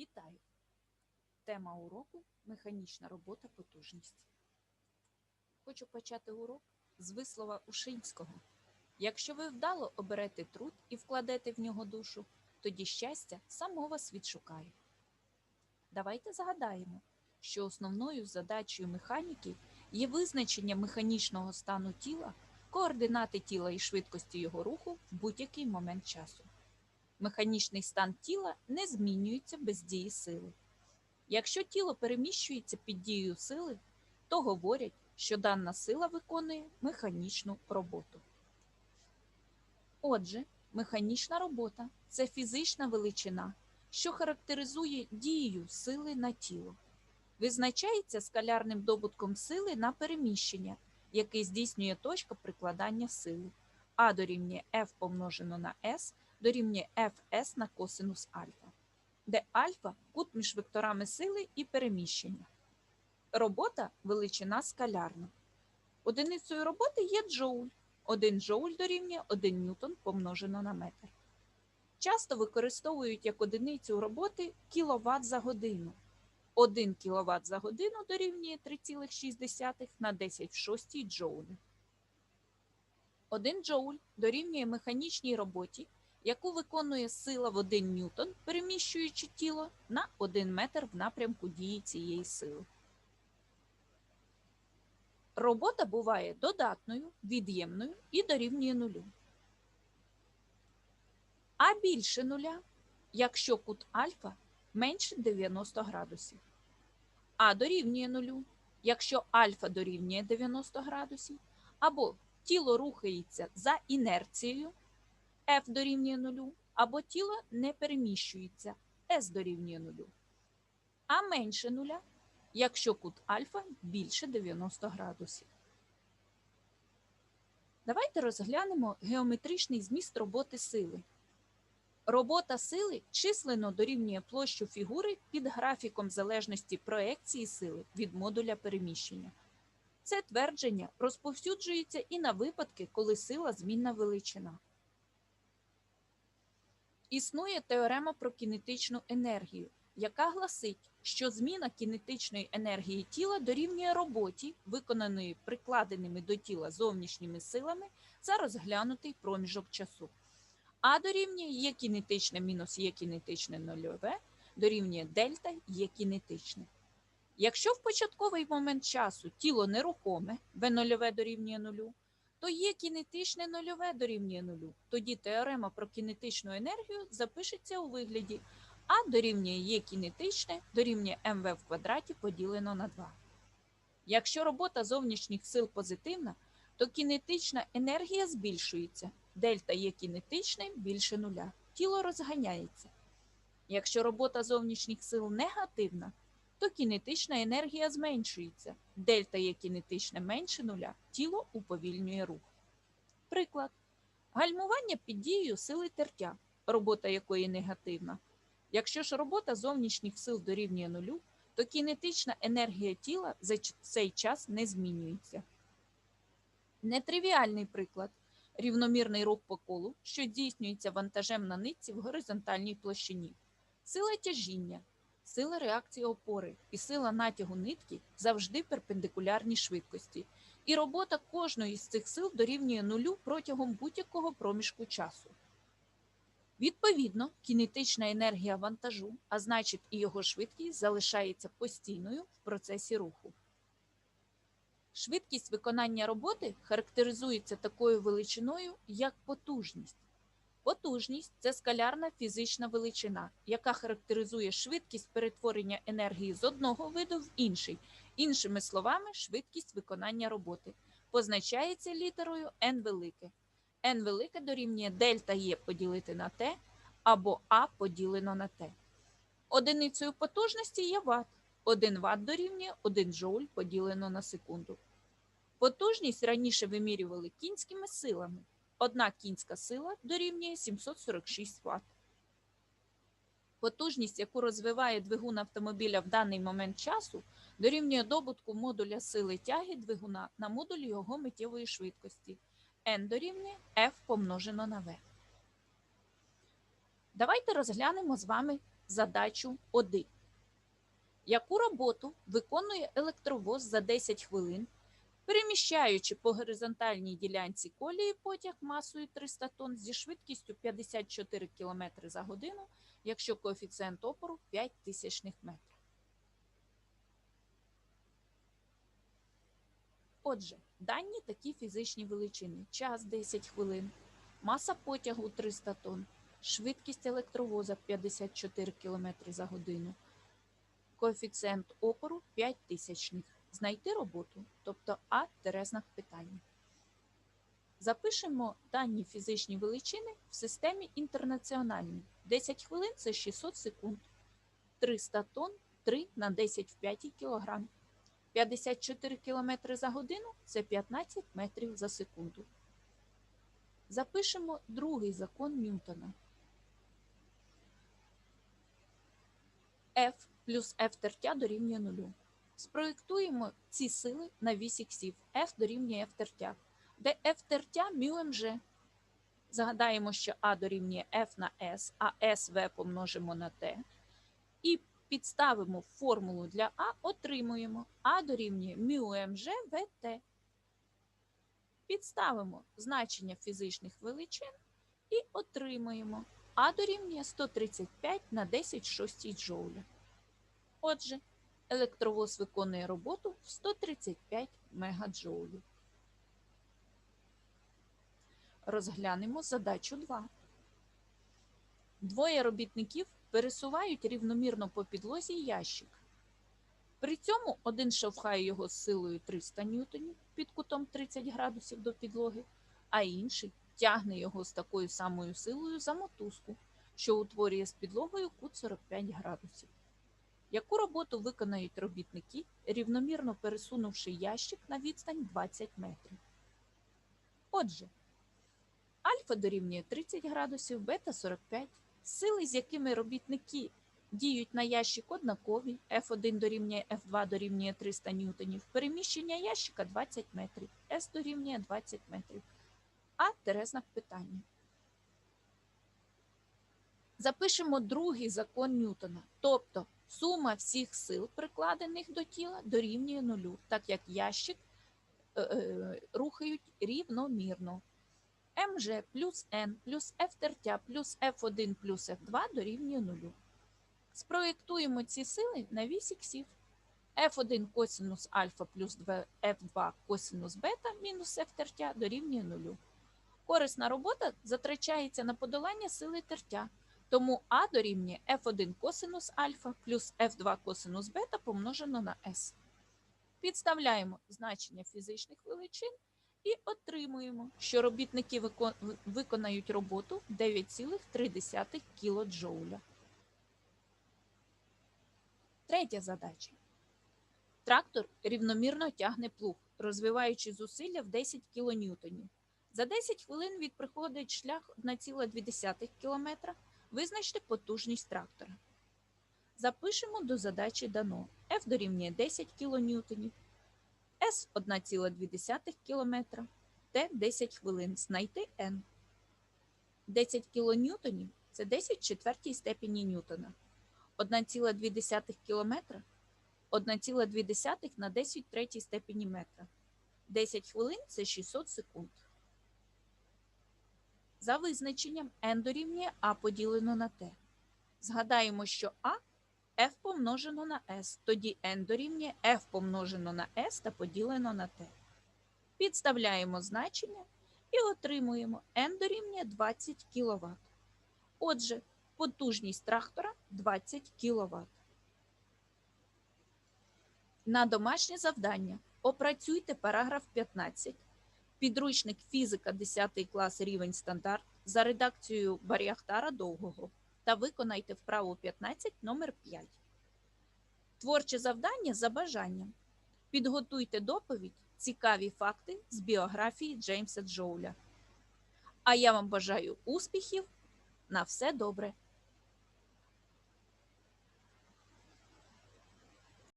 Вітаю! Тема уроку механічна робота потужність. Хочу почати урок з вислова Ушинського. Якщо ви вдало оберете труд і вкладете в нього душу, тоді щастя само вас відшукає. Давайте загадаємо, що основною задачею механіки є визначення механічного стану тіла, координати тіла і швидкості його руху в будь-який момент часу. Механічний стан тіла не змінюється без дії сили. Якщо тіло переміщується під дією сили, то говорять, що дана сила виконує механічну роботу. Отже, механічна робота це фізична величина, що характеризує дію сили на тіло. Визначається скалярним добутком сили на переміщення, який здійснює точка прикладання сили, а дорівнює F помножено на S дорівнює Fs на косинус альфа, де альфа кут між векторами сили і переміщення. Робота величина скалярна. Одиницею роботи є джоуль. 1 джоуль дорівнює 1 ньютон помножено на метр. Часто використовують як одиницю роботи кіловат за годину. 1 кВт за годину дорівнює 3,6 на 10 в 6 джоулі. 1 джоуль дорівнює механічній роботі, яку виконує сила в 1 ньютон, переміщуючи тіло на 1 метр в напрямку дії цієї сили. Робота буває додатною, від'ємною і дорівнює нулю. А більше нуля, якщо кут альфа менше 90 градусів. А дорівнює нулю, якщо альфа дорівнює 90 градусів, або тіло рухається за інерцією, F дорівнює нулю, або тіло не переміщується, S дорівнює нулю. А менше нуля, якщо кут альфа більше 90 градусів. Давайте розглянемо геометричний зміст роботи сили. Робота сили численно дорівнює площу фігури під графіком залежності проекції сили від модуля переміщення. Це твердження розповсюджується і на випадки, коли сила змінна величина. Існує теорема про кінетичну енергію, яка гласить, що зміна кінетичної енергії тіла дорівнює роботі, виконаної прикладеними до тіла зовнішніми силами за розглянутий проміжок часу. А дорівнює є кінетичне мінус є кінетичне нульове, дорівнює дельта є кінетичне. Якщо в початковий момент часу тіло нерухоме, В нульове дорівнює нулю, то є кінетичне нульове дорівнює нулю. Тоді теорема про кінетичну енергію запишеться у вигляді А дорівнює є кінетичне дорівнює МВ в квадраті поділено на 2. Якщо робота зовнішніх сил позитивна, то кінетична енергія збільшується. Дельта є кінетичне більше нуля. Тіло розганяється. Якщо робота зовнішніх сил негативна, то кінетична енергія зменшується. Дельта є кінетичне менше нуля, тіло уповільнює рух. Приклад. Гальмування під дією сили тертя, робота якої негативна. Якщо ж робота зовнішніх сил дорівнює нулю, то кінетична енергія тіла за цей час не змінюється. Нетривіальний приклад рівномірний рух по колу, що здійснюється вантажем на нитці в горизонтальній площині, сила тяжіння, сила реакції опори і сила натягу нитки завжди перпендикулярні швидкості, і робота кожної з цих сил дорівнює нулю протягом будь-якого проміжку часу. Відповідно, кінетична енергія вантажу, а значить і його швидкість залишається постійною в процесі руху. Швидкість виконання роботи характеризується такою величиною, як потужність. Потужність це скалярна фізична величина, яка характеризує швидкість перетворення енергії з одного виду в інший, іншими словами, швидкість виконання роботи. Позначається літерою n велике. n велике дорівнює дельта Е поділити на Т або А поділено на Т. Одиницею потужності є Вт. 1 Вт дорівнює 1 джоуль поділено на секунду. Потужність раніше вимірювали кінськими силами. Одна кінська сила дорівнює 746 Вт. Потужність, яку розвиває двигун автомобіля в даний момент часу, дорівнює добутку модуля сили тяги двигуна на модуль його миттєвої швидкості. N дорівнює F помножено на V. Давайте розглянемо з вами задачу 1. Яку роботу виконує електровоз за 10 хвилин, переміщаючи по горизонтальній ділянці колії потяг масою 300 тонн зі швидкістю 54 км за годину, якщо коефіцієнт опору 5 тисячних метрів. Отже, дані такі фізичні величини: час 10 хвилин, маса потягу 300 тонн, швидкість електровоза 54 км за годину, коефіцієнт опору 5 тисячних. Знайти роботу, тобто А терезних питання. Запишемо дані фізичні величини в системі інтернаціональній. 10 хвилин це 600 секунд, 300 тонн 3 на 10 в 5 кг. 54 км за годину це 15 метрів за секунду. Запишемо другий закон Ньютона. F плюс F тертя дорівнює нулю. Спроєктуємо ці сили на вісь іксів. F дорівнює F тертя, де F тертя μмж. Загадаємо, що А дорівнює F на S, а SV помножимо на T. І підставимо формулу для А, отримуємо А дорівнює μmж ВТ. Підставимо значення фізичних величин і отримуємо А дорівнює 135 на 10 шостій джоуля. Отже, електровоз виконує роботу в 135 мегаджоулів. Розглянемо задачу 2. Двоє робітників пересувають рівномірно по підлозі ящик. При цьому один штовхає його з силою 300 ньютонів під кутом 30 градусів до підлоги, а інший тягне його з такою самою силою за мотузку, що утворює з підлогою кут 45 градусів. Яку роботу виконають робітники, рівномірно пересунувши ящик на відстань 20 метрів? Отже, альфа дорівнює 30 градусів, бета 45. Сили, з якими робітники діють на ящик однакові, F1 дорівнює F2 дорівнює 300 ньютонів, переміщення ящика 20 метрів, S дорівнює 20 метрів. А терезна питання. Запишемо другий закон Ньютона, тобто сума всіх сил, прикладених до тіла, дорівнює нулю, так як ящик е, е, рухають рівномірно. МЖ плюс N плюс F тертя плюс F1 плюс F2 дорівнює нулю. Спроєктуємо ці сили на вісь іксів. F1 косинус альфа плюс F2 косинус бета мінус F тертя дорівнює нулю. Корисна робота затрачається на подолання сили тертя, тому А дорівнює F1 косинус альфа плюс F2 косинус бета помножено на S. Підставляємо значення фізичних величин і отримуємо, що робітники виконають роботу 9,3 кілоджоуля. Третя задача. Трактор рівномірно тягне плуг, розвиваючи зусилля в 10 кН. За 10 хвилин від приходить шлях 1,2 км. Визначте потужність трактора. Запишемо до задачі дано. F дорівнює 10 кН, S 1,2 км, Т 10 хвилин. Знайти N. 10 кН – це 10 четвертій степені Ньютона. 1,2 км 1,2 на 10 третій степені метра. 10 хвилин це 600 секунд. За визначенням n дорівнює А поділено на Т. Згадаємо, що А f помножено на s, тоді n дорівнює f помножено на s та поділено на t. Підставляємо значення і отримуємо n дорівнює 20 кВт. Отже, потужність трактора 20 кВт. На домашнє завдання опрацюйте параграф 15. Підручник фізика 10 клас рівень стандарт за редакцією Баріахтара Довгого та виконайте вправу 15 номер 5. Творче завдання за бажанням. Підготуйте доповідь цікаві факти з біографії Джеймса Джоуля. А я вам бажаю успіхів! На все добре!